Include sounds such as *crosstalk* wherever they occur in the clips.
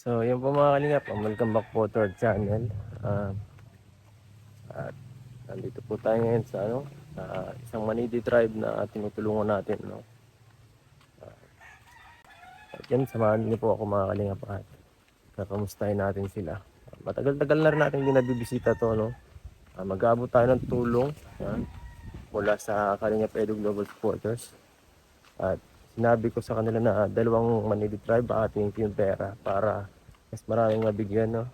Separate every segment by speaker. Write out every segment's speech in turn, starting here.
Speaker 1: So, yun po mga kalingap. Welcome back po to our channel. Um, at nandito po tayo ngayon sa ano, sa isang Manidi tribe na tinutulungan natin, no. Uh, at yan, samahan niyo po ako mga kalingap at kakamustahin natin sila. Matagal-tagal na rin natin binabibisita to, no. Uh, mag-aabot tayo ng tulong ah, mula sa Kalingap Edu Global Supporters. At sinabi ko sa kanila na dalawang Manidi tribe ating yung pera para mas maraming mabigyan, no?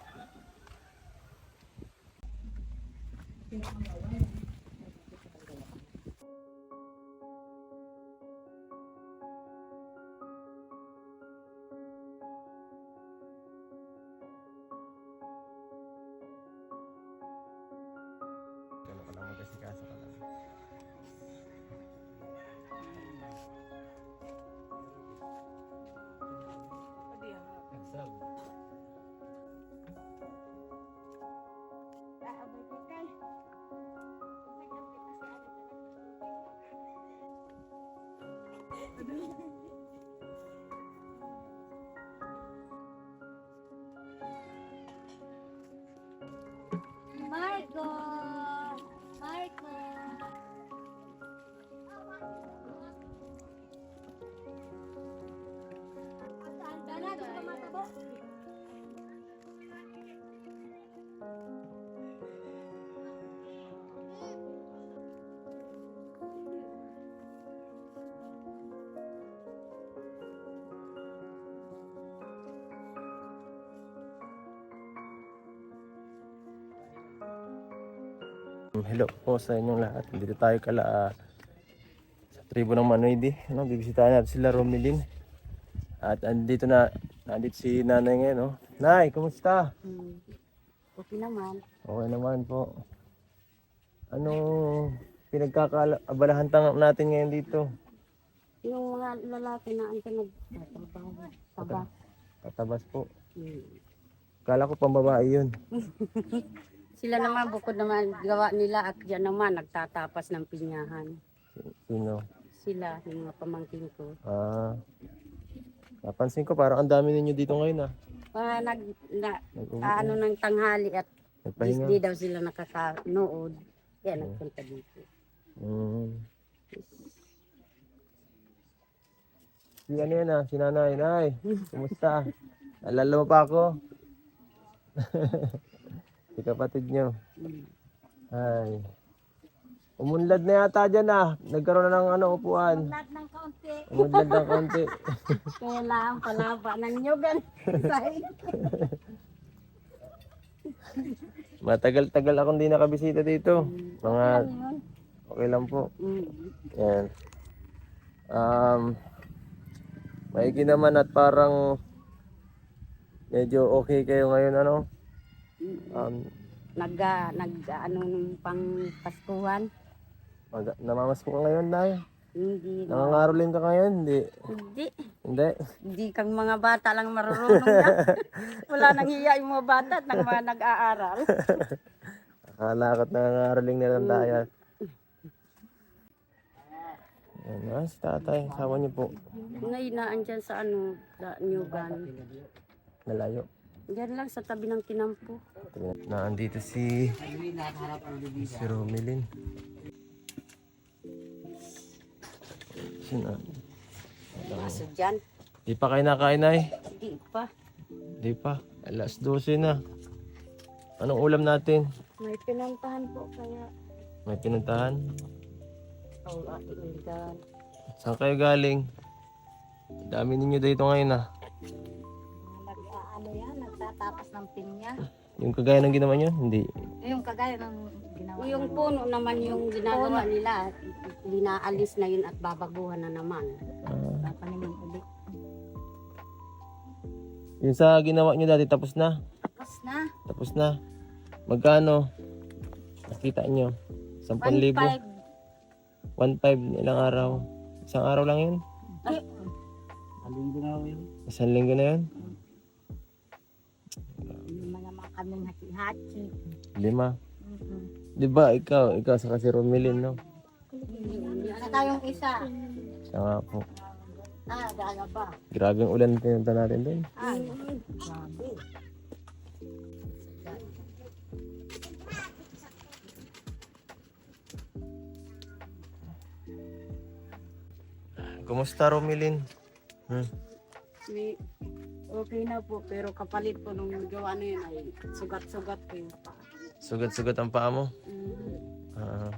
Speaker 1: Ganun
Speaker 2: Marco! Marco! Dana, di ka matabo?
Speaker 1: Hello po sa inyong lahat. Dito tayo kala ah, sa tribo ng Manoydi. No? Bibisitahin natin sila Romilin. At andito na, nandito si nanay ngayon. No? Nay, kumusta?
Speaker 2: Hmm. Okay naman.
Speaker 1: Okay naman po. Anong pinagkakaabalahan tang natin ngayon dito?
Speaker 2: Yung mga lalaki na ang pinagtatrabaho. Taba.
Speaker 1: Tatabas po.
Speaker 2: Hmm.
Speaker 1: Kala ko pambabae yun. *laughs*
Speaker 2: Sila naman, bukod naman, gawa nila at yan naman, nagtatapas ng pinyahan.
Speaker 1: Sino?
Speaker 2: Sila, yung mga pamangkin ko.
Speaker 1: Ah, napansin ko parang ang dami ninyo dito ngayon ah.
Speaker 2: Mga nag, na,
Speaker 1: Nag-
Speaker 2: ano ng tanghali at
Speaker 1: Nagpahinga.
Speaker 2: Disney daw sila nakakanood. Kaya nagpunta dito.
Speaker 1: Mm. Si ano yan ah, si nanay. Nay, kumusta? Alala mo pa ako? *laughs* si kapatid nyo. Ay. Umunlad na yata dyan ah. Nagkaroon na ng ano, upuan.
Speaker 2: Lahat ng kaunti.
Speaker 1: Umunlad ng konti. *laughs*
Speaker 2: Kailangan palaba ng nyugan.
Speaker 1: Matagal-tagal akong di nakabisita dito. Mga, okay lang po.
Speaker 2: Mm.
Speaker 1: Yan. Um, maigi naman at parang medyo okay kayo ngayon ano. Um,
Speaker 2: Nag, ah, nag, ano, nung pang Paskuhan.
Speaker 1: mag, namamas ko ka ngayon, Nay.
Speaker 2: Hindi.
Speaker 1: Nangangarolin ka ngayon, hindi.
Speaker 2: Hindi.
Speaker 1: Hindi.
Speaker 2: Hindi kang mga bata lang marurunong na. *laughs* Wala nang hiya yung mga bata at ng mga nag-aaral. *laughs*
Speaker 1: Akala ko't nangangaroling na lang tayo. Yan na, si tatay. Sama niyo po.
Speaker 2: Ngayon na andyan sa ano, sa Nyugan.
Speaker 1: Nalayo.
Speaker 2: Diyan lang sa tabi ng kinampo.
Speaker 1: Na andito si si Romilin. Sino?
Speaker 2: Aso dyan.
Speaker 1: Di pa kayo nakain ay?
Speaker 2: Hindi pa.
Speaker 1: Di pa. Alas 12 na. Anong ulam natin?
Speaker 2: May pinantahan po kaya.
Speaker 1: May pinuntahan?
Speaker 2: Oh, ating.
Speaker 1: Saan kayo galing? Dami ninyo dito ngayon ah.
Speaker 2: Nagtatapas ng pinya.
Speaker 1: Yung kagaya ng ginawa nyo? Hindi.
Speaker 2: Yung kagaya ng ginawa. Yung puno naman yung ginagawa nila, linaalis na yun at babaguhan na naman.
Speaker 1: Ah,
Speaker 2: Papaniman ulit.
Speaker 1: yung sa ginawa nyo dati tapos na?
Speaker 2: Tapos na.
Speaker 1: Tapos na. Magkano? Nakita nyo? 10,000?
Speaker 2: 1.5.
Speaker 1: 1,500 ilang araw? Isang araw lang yun? Isang linggo na yun?
Speaker 2: Yung mga mga kaming hati-hati.
Speaker 1: Lima.
Speaker 2: Mm-hmm.
Speaker 1: Di ba ikaw, ikaw sa kasi Romilin, no?
Speaker 2: Saka yung isa.
Speaker 1: Siya nga po.
Speaker 2: Ah, dala ba?
Speaker 1: Grabe yung ulan na pinunta natin doon.
Speaker 2: Ay, grabe.
Speaker 1: Kumusta Romilin? Hmm.
Speaker 2: May, okay na po, pero kapalit po nung gawa na yun ay sugat-sugat po yung paa.
Speaker 1: Sugat-sugat ang paa mo.
Speaker 2: Mm,
Speaker 1: Ah,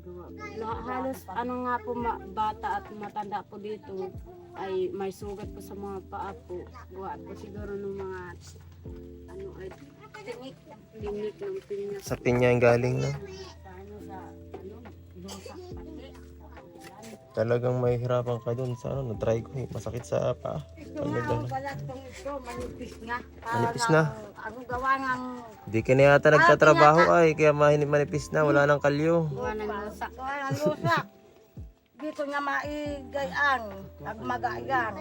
Speaker 2: gawa po. La- halos ano nga po ma- bata at matanda po dito ay may sugat po sa mga paa po. Gawa po siguro ng mga ano ay tinik, tinik ng pinya.
Speaker 1: sa pinya yung galing no?
Speaker 2: Sa ano sa ano, pati.
Speaker 1: Talagang may hirapan ka doon sa ano, na-try ko eh. Masakit sa paa.
Speaker 2: Ito
Speaker 1: Ano
Speaker 2: nga ang balat kong ito, manipis na.
Speaker 1: Manipis na?
Speaker 2: Ang gawa ng
Speaker 1: Di ka na yata nagtatrabaho ay, kaya mahin- manipis na, wala nang kalyo.
Speaker 2: gawa ng lusa.
Speaker 3: Kaya lusak. Dito nga maigayang, nagmagayang.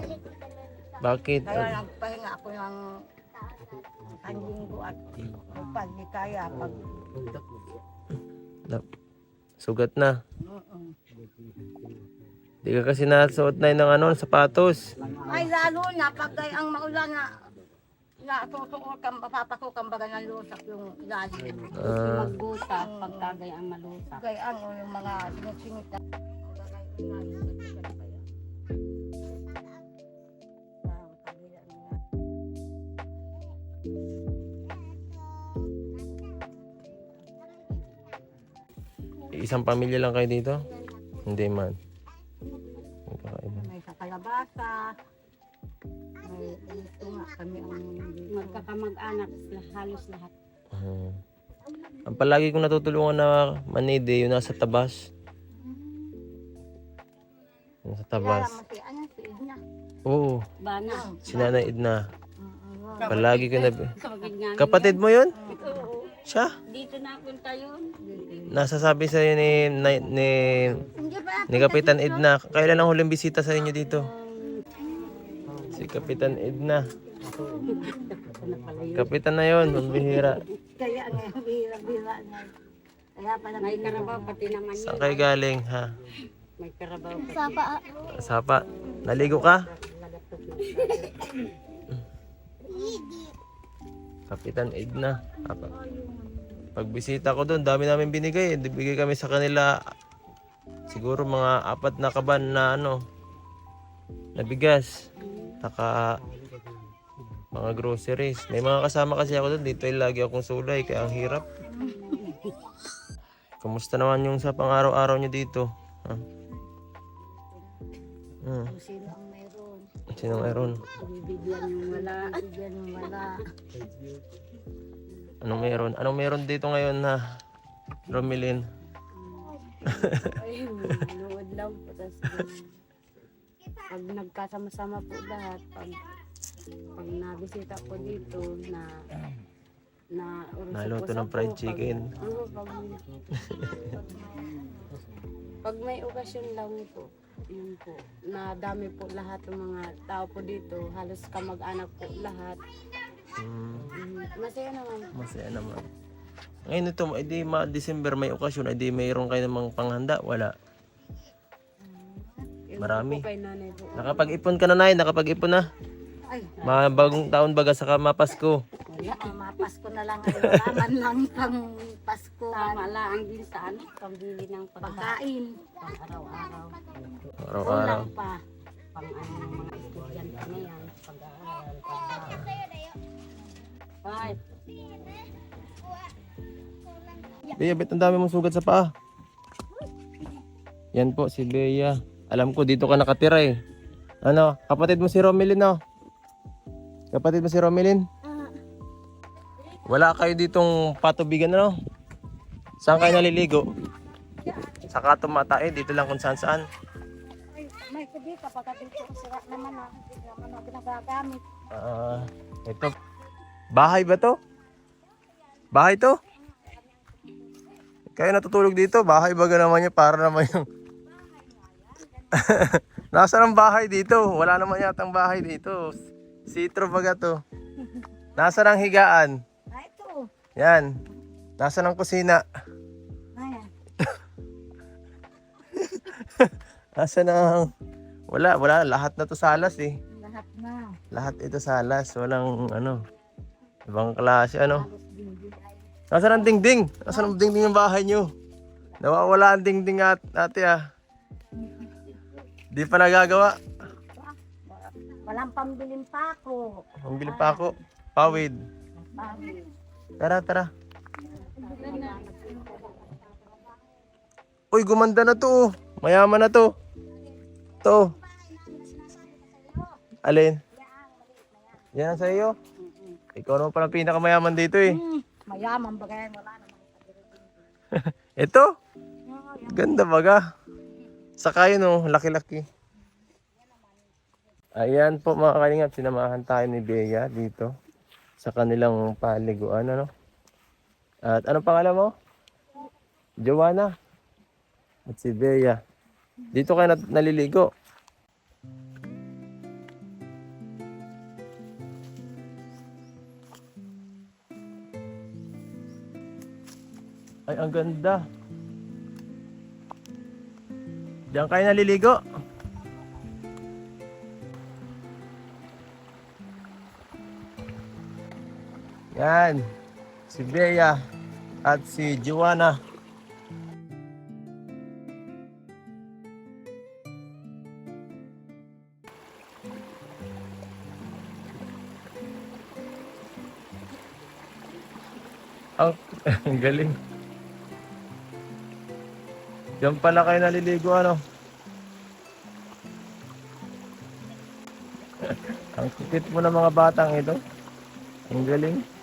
Speaker 1: Bakit?
Speaker 3: Kaya nagpahinga ako ng kanlinggo at pag di kaya, pag
Speaker 1: Na- Sugat na.
Speaker 3: Mm-mm.
Speaker 1: Di ka kasi nasuot na ng ano, sapatos.
Speaker 3: Ay lalo na pag ang maulan na natutuot kang papapako kang baga ng lusak yung lalim.
Speaker 1: Ah,
Speaker 2: Magbuta pagkagay ang malusa.
Speaker 3: Gayaan o yung mga sinisingit na
Speaker 1: isang pamilya lang kayo dito? Hindi man.
Speaker 3: Kalabasa. May ito nga kami ang
Speaker 2: Magkakamag-anak halos lahat.
Speaker 1: Ah. ang palagi kong natutulungan na manide, yung nasa tabas. Nasa
Speaker 3: Kilala
Speaker 1: tabas.
Speaker 3: ano.
Speaker 1: Oo,
Speaker 2: Bana.
Speaker 1: si Nanay Edna. Palagi ko na...
Speaker 2: Kapatid
Speaker 1: mo yun? Siya?
Speaker 2: Dito napunta yun.
Speaker 1: Nasasabi sa'yo ni, ni, ni,
Speaker 3: ba?
Speaker 1: ni Kapitan Edna, kailan ang huling bisita sa inyo dito? Si Kapitan Edna. Kapitan na yun, bihira.
Speaker 3: Kaya nga, bihira-bihira na. Kaya pala
Speaker 2: May karabaw pati naman
Speaker 1: Saan
Speaker 2: yun.
Speaker 1: kayo galing, ha?
Speaker 2: May karabaw pati.
Speaker 1: Sapa. Naligo ka? Kapitan Edna. Pagbisita ko doon, dami namin binigay. Bigay kami sa kanila siguro mga apat na kaban na ano na bigas. Saka mga groceries. May mga kasama kasi ako doon. Dito ay lagi akong sulay kaya ang hirap. Kumusta naman yung sa pang-araw-araw nyo dito? Ha? Hmm.
Speaker 3: Kung sino ang meron.
Speaker 1: Sino mayroon?
Speaker 2: Bibigyan yung wala.
Speaker 3: Bigyan mo wala.
Speaker 1: Anong meron? Anong meron dito ngayon na Romilin?
Speaker 2: Ay, lang po. Tapos, pag nagkasama-sama po lahat, pag, pag nabisita po dito na na
Speaker 1: Naluto ng fried chicken.
Speaker 2: Pag, oo, pag, pag may okasyon lang po, yun po, na dami po lahat ng mga tao po dito, halos kamag-anak po lahat.
Speaker 1: Hmm,
Speaker 2: Mm, masaya naman.
Speaker 1: masaya naman. Ngayon ito, edi ma December may okasyon, edi mayroon kayo namang panghanda? Wala.
Speaker 2: Yun
Speaker 1: Marami.
Speaker 2: Po kay nanay po.
Speaker 1: Nakapag-ipon ka na nay, nakapag-ipon na.
Speaker 3: Ay,
Speaker 1: Mga bagong taon baga saka mapasko.
Speaker 2: Wala.
Speaker 3: mga Pasko na lang. Ay, wala man lang pang Pasko.
Speaker 2: Tama lang din sa ano, pambili ng pagkain. Pang araw-araw.
Speaker 1: Araw-araw.
Speaker 3: Pa.
Speaker 2: Pang ano ng mga estudyante na yan. Pag-aaral, pag Bye.
Speaker 1: Bea, ba't ang dami mong sugat sa paa? Yan po, si Bea. Alam ko, dito ka nakatira eh. Ano, kapatid mo si Romilin, no? Kapatid mo si Romilin? Wala kayo ditong patubigan, ano? Saan kayo naliligo? Sa Katumata eh, dito lang kung saan saan.
Speaker 3: Ay, may kubi kapag dito sira naman na. Hindi naman na ginagamit.
Speaker 1: Ah, ito. Bahay ba to? Bahay to? Kayo natutulog dito? Bahay ba naman niya? Para naman yung... *laughs* Nasaan ang bahay dito? Wala naman yatang bahay dito. Sitro baga to. Nasaan ang higaan?
Speaker 3: Ah, ito.
Speaker 1: Yan. Nasaan ang kusina?
Speaker 3: Ayan. *laughs*
Speaker 1: Nasaan ang... Wala, wala. Lahat na to salas eh.
Speaker 3: Lahat na.
Speaker 1: Lahat ito salas. Walang ano. Ibang klase ano.
Speaker 3: Ay.
Speaker 1: Nasaan ang dingding? Nasaan ang dingding ng bahay nyo? Nawawala ang dingding at ate ah. *laughs* Di pa nagagawa.
Speaker 3: Walang pambiling pa ako.
Speaker 1: Ang bili pa ako. Pawid.
Speaker 3: Bakit?
Speaker 1: Tara, tara. Uy, gumanda na to. oh. Mayaman na to. To. Alin? Yan ang sa iyo. Ikaw naman pala pinakamayaman dito eh.
Speaker 3: Hmm, mayaman ba kaya wala naman. *laughs*
Speaker 1: Ito? Ganda baga. Saka yun oh, laki-laki. Ayan po mga kalingap, sinamahan tayo ni Bea dito sa kanilang paliguan, ano? At ano pangalan mo? Joanna. At si Bea. Dito kayo nat- naliligo. Ay, ang ganda. Diyan kayo naliligo. Yan. Si Bea at si Joanna. Ang, ang *laughs* galing. Diyan pala kayo naliligo ano? *laughs* Ang kikit mo ng mga batang ito. Ang galing.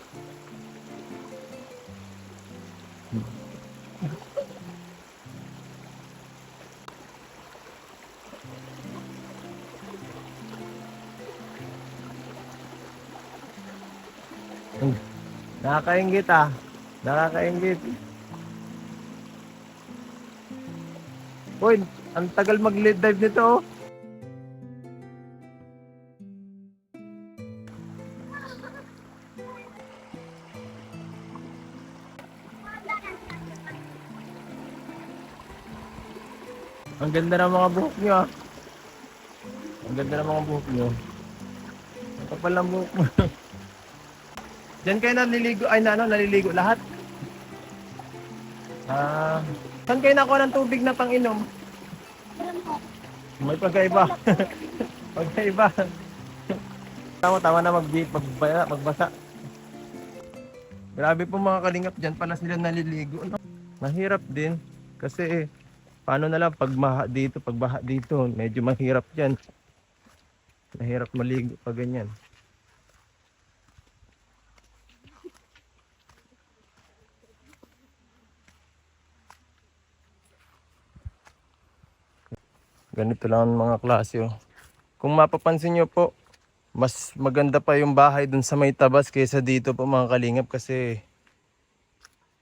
Speaker 1: Nakakaingit ah. Nakakaingit. Uy, ang tagal mag-lead dive nito oh. Ang ganda ng mga buhok nyo ah. Ang ganda ng mga buhok nyo. Ang kapal ng buhok mo. *laughs* Diyan kayo naliligo, ay na, ano, naliligo lahat? Ah, saan kayo nakuha ng tubig na pang-inom? May pagkaiba. *laughs* pagkaiba. tama, tama na mag magbaya, magbasa. Grabe po mga kalingap, dyan pala sila naliligo. no? Mahirap din. Kasi, paano na lang pag dito, pag baha dito, medyo mahirap dyan. Mahirap maligo pag ganyan. Ganito lang ang mga klase oh. Kung mapapansin nyo po, mas maganda pa yung bahay dun sa may tabas kaysa dito po mga kalingap kasi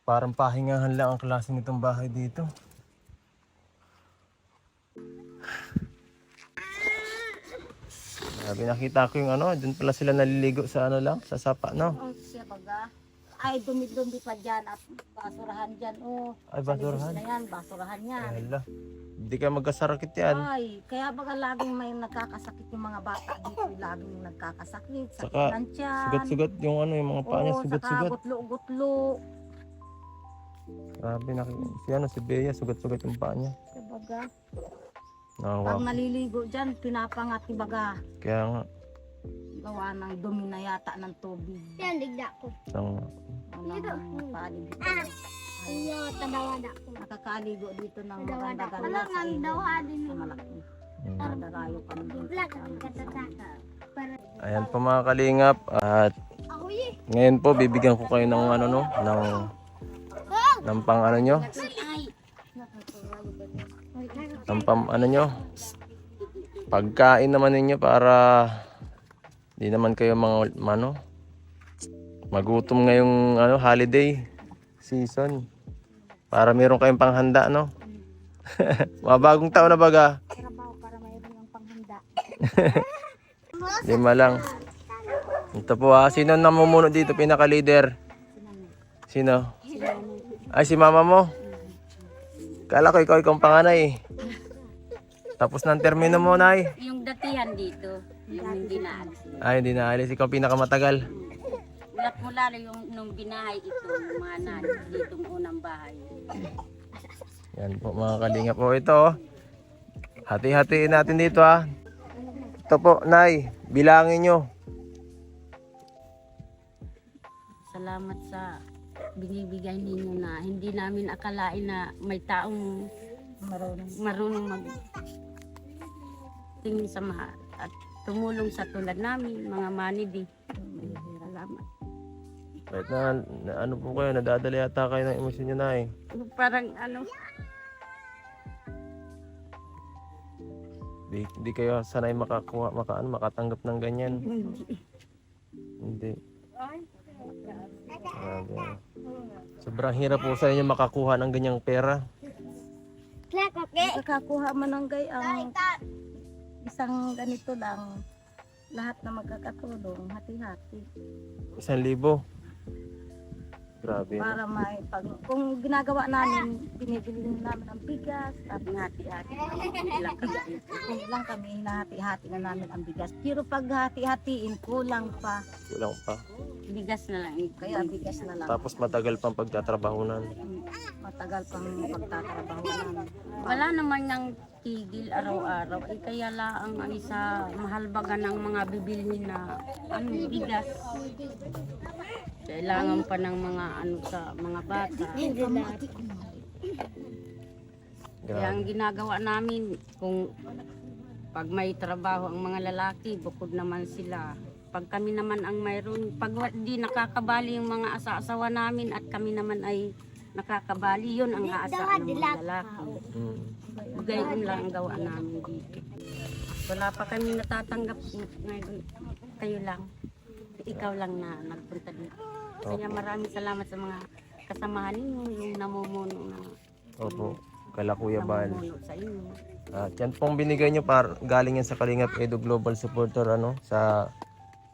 Speaker 1: parang pahingahan lang ang klase nitong bahay dito. Sabi nakita ko yung ano, dun pala sila naliligo sa ano lang, sa sapa no.
Speaker 3: Ang siya baga. Ay, dumi-dumi pa dyan at basurahan dyan. Oh,
Speaker 1: Ay basurahan.
Speaker 3: na yan, basurahan yan.
Speaker 1: Hala. Hindi ka magkasarakit yan.
Speaker 3: Ay, kaya baga laging may nagkakasakit yung mga bata dito, laging nagkakasakit, sakit
Speaker 1: Saka,
Speaker 3: ng tiyan.
Speaker 1: Sugat-sugat yung ano, yung mga paa niya,
Speaker 3: Oo,
Speaker 1: sugat-sugat.
Speaker 3: saka gutlo-gutlo.
Speaker 1: Grabe na si ano si Bea, sugat-sugat yung paa niya.
Speaker 3: Kaya baga,
Speaker 1: Nawa.
Speaker 3: pag naliligo dyan, pinapangat baga.
Speaker 1: Kaya nga,
Speaker 3: Gawa ng dumi na yata ng tubig.
Speaker 4: Yan, digda ko.
Speaker 1: isang
Speaker 3: Walang paaligo.
Speaker 4: Iyo, tadawa na ko.
Speaker 3: Nakakaligo dito ng
Speaker 4: Tadawa na ko.
Speaker 3: maganda-ganda
Speaker 4: Wala
Speaker 3: sa
Speaker 4: nga
Speaker 3: ilog.
Speaker 4: daw din
Speaker 3: Sa malaki.
Speaker 1: mm.
Speaker 3: Nadarayo kami din.
Speaker 4: Wala. Para
Speaker 1: Ayan po mga kalingap at
Speaker 4: ako eh.
Speaker 1: ngayon po bibigyan ko kayo ng ano no, ng ng pang ano nyo,
Speaker 4: Ay.
Speaker 1: ng pang ano nyo, pagkain naman ninyo para di naman kayo mga ano, magutom ngayong ano, holiday season. Para meron kayong panghanda no. *laughs* mga bagong taon na baga.
Speaker 4: Trabaho para mayroon ng panghanda. *laughs*
Speaker 1: Lima lang. Ito po ha. Sino namumuno dito? Pinaka-leader? Sino? Ay, si mama mo? Kala ko ikaw ikaw ang panganay eh. Tapos ng termino mo, Nay?
Speaker 2: Yung datihan dito, yung hindi naalis.
Speaker 1: Ay, hindi na alis. Ikaw pinakamatagal.
Speaker 2: Mulat mula yung nung binahay ito, yung mga nanay ditong unang bahay.
Speaker 1: Yan po mga kalinga po. Ito oh. Hati-hatiin natin dito ah. Ito po, Nay. Bilangin nyo.
Speaker 2: Salamat sa binibigay ninyo na hindi namin akalain na may taong marunong, marunong mag tingin sa mga at tumulong sa tulad namin, mga manidi. Salamat.
Speaker 1: Kahit na, na ano po kayo, nadadala yata kayo ng emosyon nyo, Nay.
Speaker 2: Parang ano,
Speaker 1: Di, di kayo sanay makakuha, maka, ano, makatanggap ng ganyan. Hindi. Grabe. Sobrang hirap po sa inyo makakuha ng ganyang pera.
Speaker 3: Nakakakuha man ng gayang isang ganito lang. Lahat na magkakatulong, hati-hati.
Speaker 1: Isang libo. Grabe.
Speaker 3: Para may pag kung ginagawa namin, binibili namin ang bigas, tapos hati-hati.
Speaker 2: ilang kagabi.
Speaker 3: Kung lang kami, hinahati-hati na namin ang bigas. Pero pag hati-hatiin, kulang pa.
Speaker 1: Kulang pa.
Speaker 2: Bigas na lang.
Speaker 3: Kaya bigas na lang.
Speaker 1: Tapos matagal pang pagtatrabahunan.
Speaker 3: Matagal pang pagtatrabaho.
Speaker 2: Wala naman ng tigil araw-araw. Eh, kaya lang ang isa mahal baga ng mga bibilhin na ano, bigas. Kailangan pa ng mga ano sa mga bata. Kaya ang ginagawa namin kung pag may trabaho ang mga lalaki, bukod naman sila. Pag kami naman ang mayroon, pag di nakakabali yung mga asa-asawa namin at kami naman ay nakakabali, yun ang aasaan ng mga lalaki.
Speaker 1: Mm.
Speaker 2: Gayon lang ang gawa namin dito. Wala pa kami natatanggap ngayon. Kayo lang. Ikaw lang na nagpunta dito. Kaya maraming salamat sa mga kasamahan ninyo, yung namumuno na
Speaker 1: Opo. Kala Kuya Bal.
Speaker 2: namumuno sa inyo.
Speaker 1: At yan pong binigay nyo par galing yan sa Kalingap Edo Global Supporter ano sa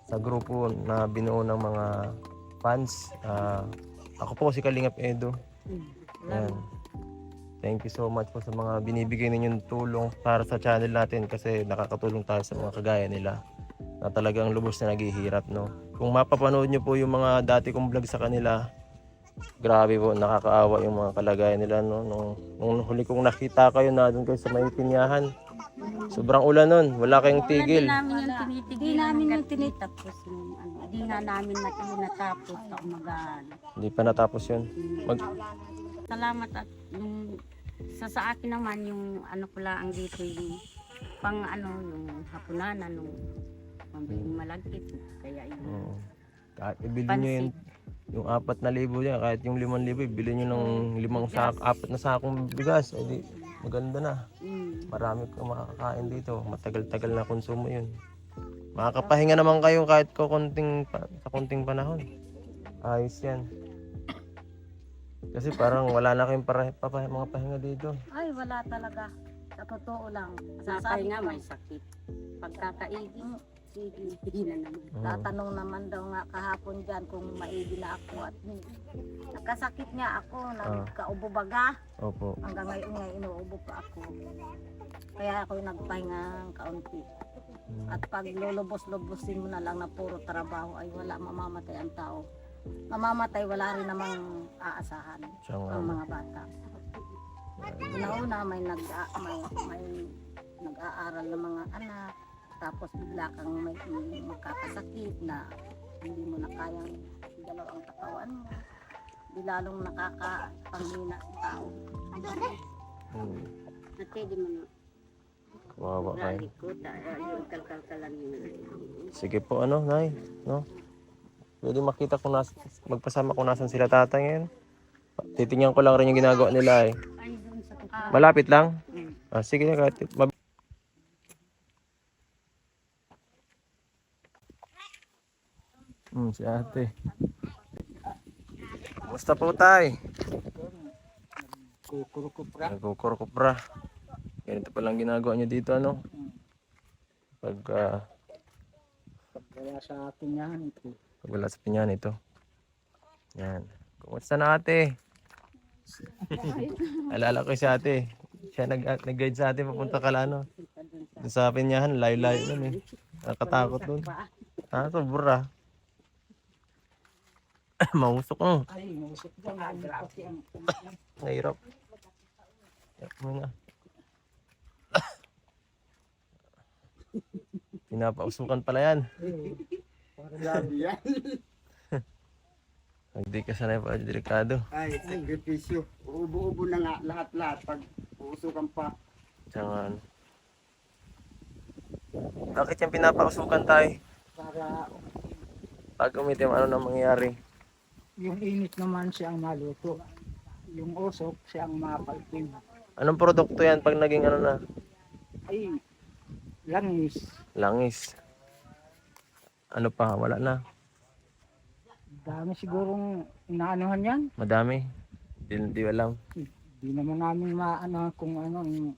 Speaker 1: sa grupo na binuo ng mga fans. Ah, ako po si Kalingap Edo.
Speaker 2: Hmm.
Speaker 1: Yan. Thank you so much po sa mga binibigay ninyong tulong para sa channel natin kasi nakakatulong tayo sa mga kagaya nila na talagang lubos na naghihirap no. Kung mapapanood nyo po yung mga dati kong vlog sa kanila, grabe po nakakaawa yung mga kalagayan nila no. Nung, nung huli kong nakita kayo na doon kayo sa may pinyahan. Sobrang ulan nun, wala kayong tigil.
Speaker 2: Hindi namin yung tinitigil. Hindi namin yung tinitapos. Yung, ano, hindi nga namin na tinatapos sa umagaan.
Speaker 1: Hindi pa natapos yun. Mag,
Speaker 2: Salamat at yung sa, sa akin naman yung ano ko lang dito yung pang ano yung hapunanan nung pambing malagkit kaya yun
Speaker 1: Oo. Kahit ibili nyo yun, yung apat na libo niya, kahit yung limang libo, ibili nyo ng limang sak, apat na sakong bigas, edi maganda na.
Speaker 2: mm.
Speaker 1: Marami kang makakain dito. Matagal-tagal na konsumo yun. Makakapahinga naman kayo kahit ko konting pa, sa konting panahon. Ayos yan. Kasi parang wala na kayong para, papa, mga pahinga dito.
Speaker 3: Ay, wala talaga. Sa totoo lang.
Speaker 2: sa
Speaker 3: Sasabi
Speaker 2: nga
Speaker 3: ko,
Speaker 2: may sakit pagkakaiging sige hindi na naman
Speaker 1: Mm.
Speaker 3: tatanong naman daw nga kahapon dyan kung maigi na ako at nakasakit nga ako, nagkaubo baga.
Speaker 1: Opo.
Speaker 3: Hanggang ngayon nga inuubo pa ako. Kaya ako nagpahinga ng kaunti.
Speaker 1: Mm.
Speaker 3: At pag lulubos-lubosin mo na lang na puro trabaho ay wala mamamatay ang tao. Mamamatay wala rin namang aasahan
Speaker 1: Siya nga.
Speaker 3: ang mga bata. Una-una may nag may, may nag-aaral ng mga anak tapos bigla kang may, may makakasakit na hindi mo na kayang galaw ang katawan mo. Di lalong nakakapanghina sa tao.
Speaker 1: Mm.
Speaker 2: Ate, di mo na
Speaker 1: Kawawa kayo.
Speaker 2: Lagi ko, ta- yung kalkalkalan yun.
Speaker 1: Sige po, ano, Nay? No? Pwede makita kung nas magpasama kung nasan sila tatay ngayon. Titingnan ko lang rin yung ginagawa nila eh. Malapit lang? Ah, sige, kahit mab- Hmm, si ate. Kumusta po tay?
Speaker 5: Kukurukupra.
Speaker 1: Nagkukurkupra. Ganito palang ginagawa niyo dito, ano? Pag, ah,
Speaker 5: Wala sa atin yan ito.
Speaker 1: Wala sa pinyan ito. Yan. Kumusta na ate? *laughs* Alala ko si ate. Siya nag, nag-guide sa atin papunta Kalano. Sa Pinyahan, layo-layo nun eh. Nakatakot dun. Ah, sobra. *coughs* Mausok mo.
Speaker 5: Ay, musok dyan. Ang grabe *coughs*
Speaker 1: Nahirap. Yak mo nga. *coughs* Pinapausukan pala yan.
Speaker 6: Grabe yan. *laughs*
Speaker 1: Hindi ka sanay pa, delikado.
Speaker 6: Ay, sakripisyo. Uubo-ubo na nga lahat-lahat pag uusukan pa.
Speaker 1: Tsaka ano. Bakit yan pinapausukan tayo?
Speaker 5: para
Speaker 1: Pag umitim, ano na mangyayari?
Speaker 5: yung init naman siya ang maluto. Yung usok siya ang mapalpig.
Speaker 1: Anong produkto yan pag naging ano na?
Speaker 5: Ay, langis.
Speaker 1: Langis. Ano pa? Wala na.
Speaker 5: Dami sigurong inaanuhan yan.
Speaker 1: Madami. Di, di alam.
Speaker 5: Di naman namin maano kung ano. Yung...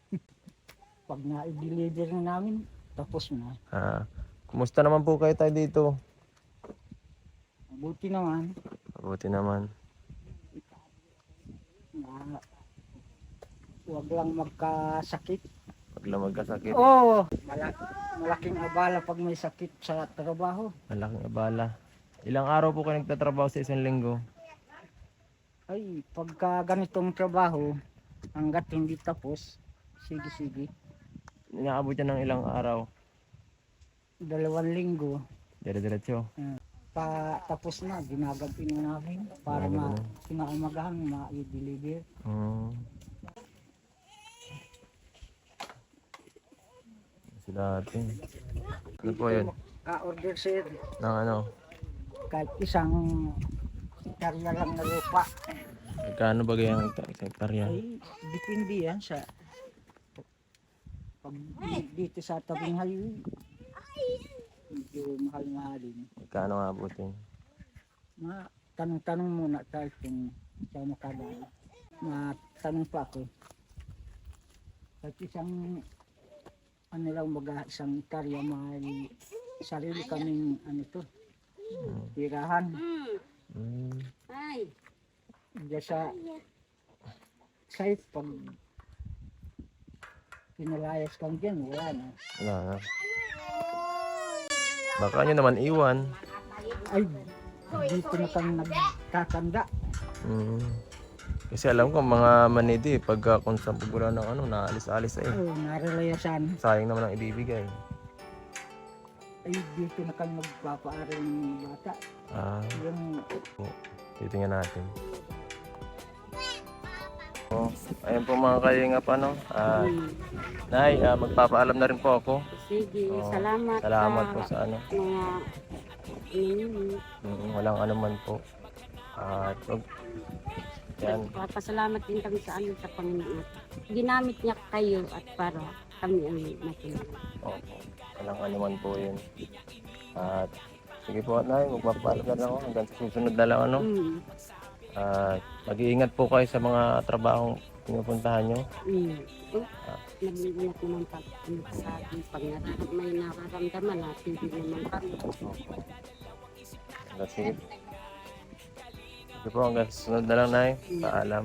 Speaker 5: *laughs* Pag na-deliver na namin, tapos na.
Speaker 1: Ah, kumusta naman po kayo tayo dito?
Speaker 5: Buti naman.
Speaker 1: Mabuti naman.
Speaker 5: Na, huwag lang magkasakit.
Speaker 1: Pag magkasakit,
Speaker 5: Oo, mala- malaking abala pag may sakit sa trabaho.
Speaker 1: malaking abala. Ilang araw po kayo nagtatrabaho sa isang linggo?
Speaker 5: Ay, pagka ganitong trabaho, hanggat hindi tapos, sige sige,
Speaker 1: Inaabot yan ng ilang araw.
Speaker 5: dalawang linggo,
Speaker 1: Dire-diretso.
Speaker 5: pa tapos na, ginagabi na namin para ma kinaumagahan ma-deliver.
Speaker 1: Hmm. Sila atin. Ano po yun?
Speaker 5: Ka-order sir,
Speaker 1: Ng ano?
Speaker 5: kahit isang karya lang na lupa.
Speaker 1: Magkano ba gaya ng hektarya?
Speaker 5: Ay, depende yan sa pag di- dito sa tabing highway. Medyo mahal-mahalin.
Speaker 1: Magkano nga abutin?
Speaker 5: Ma, tanong-tanong muna tayo kung sa makadaan. Matanong pa ako. Kahit isang ano lang baga isang karya may sarili kaming ano to tirahan.
Speaker 2: Hmm. Ay.
Speaker 5: Diyan sa site pag pinalayas kang dyan wala na
Speaker 1: Wala na. Baka nyo naman iwan.
Speaker 5: ay dito na kang nagtatanda
Speaker 1: Hmm. Kasi alam ko mga manidi pagka kung sa wala ng ano, naalis-alis eh.
Speaker 5: oh, narelayasan
Speaker 1: Sayang naman ang ibibigay.
Speaker 5: ay dito na kang magpapaaral ng bata
Speaker 1: Ah,
Speaker 5: yung
Speaker 1: titingnan natin. Oh, ayun po mga kalingap ano. Ah,
Speaker 2: Hmm.
Speaker 1: Nay, ah, magpapaalam na rin po ako.
Speaker 2: Sige,
Speaker 1: Oo.
Speaker 2: salamat.
Speaker 1: Salamat
Speaker 2: sa
Speaker 1: po sa ano.
Speaker 2: Mga mm,
Speaker 1: walang ano man po. At wag yan.
Speaker 2: Papasalamat din kami sa ano sa Panginoon. Ginamit niya kayo at para kami ang matulungan.
Speaker 1: Opo. Walang ano man po yun. At sige po, Nay, magpapaalam na lang ako hanggang sa susunod na lang ano.
Speaker 2: Mm.
Speaker 1: At mag-iingat po kayo sa mga trabahong pinupuntahan nyo.
Speaker 2: Mm. Oh, nag-iingat naman pag ano sa atin. Pag nar- may nararamdaman natin, hindi naman kami.
Speaker 1: Hanggang sige. Sige po, hanggang susunod na lang, Nay. Paalam.